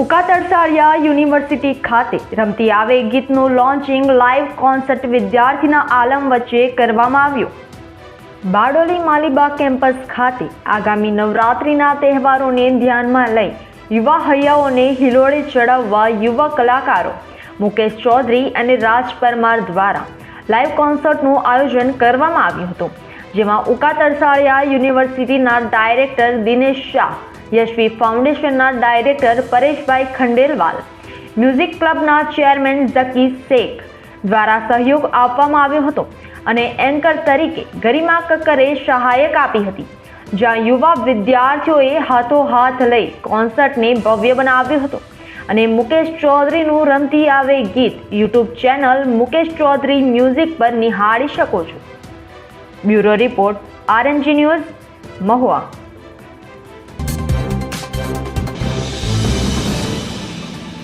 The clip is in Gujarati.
ઉકા તરસારિયા યુનિવર્સિટી ખાતે રમતી આવે ગીતનું લોન્ચિંગ લાઈવ કોન્સર્ટ વિદ્યાર્થીના આલમ વચ્ચે કરવામાં આવ્યું. બારડોલી માલીબાગ કેમ્પસ ખાતે આગામી નવરાત્રિના તહેવારોને ધ્યાનમાં લઈ યુવા હૈયાઓને હિલોળે ચડાવવા યુવા કલાકારો મુકેશ ચૌધરી અને રાજ પરમાર દ્વારા લાઈવ કોન્સર્ટનું આયોજન કરવામાં આવ્યું હતું, જેમાં ઉકા તરસાળિયા યુનિવર્સિટીના ડાયરેક્ટર દિનેશ શાહ યશવી ફાઉન્ડેશનના ડાયરેક્ટર પરેશભાઈ ખંડેલવાલ, મ્યુઝિક ક્લબના ચેરમેન ઝકી શેખ દ્વારા સહયોગ આપવામાં આવ્યો હતો અને એન્કર તરીકે ગરિમા કક્કરે સહાયક આપી હતી, જ્યાં યુવા વિદ્યાર્થીઓએ હાથોહાથ લઈ કોન્સર્ટને ભવ્ય બનાવ્યો હતો. અને મુકેશ ચૌધરીનું રમતી આવે ગીત YouTube channel Mukesh Chaudhary music પર નિહાળી શકો છો. Bureau report RNG news Mahuva.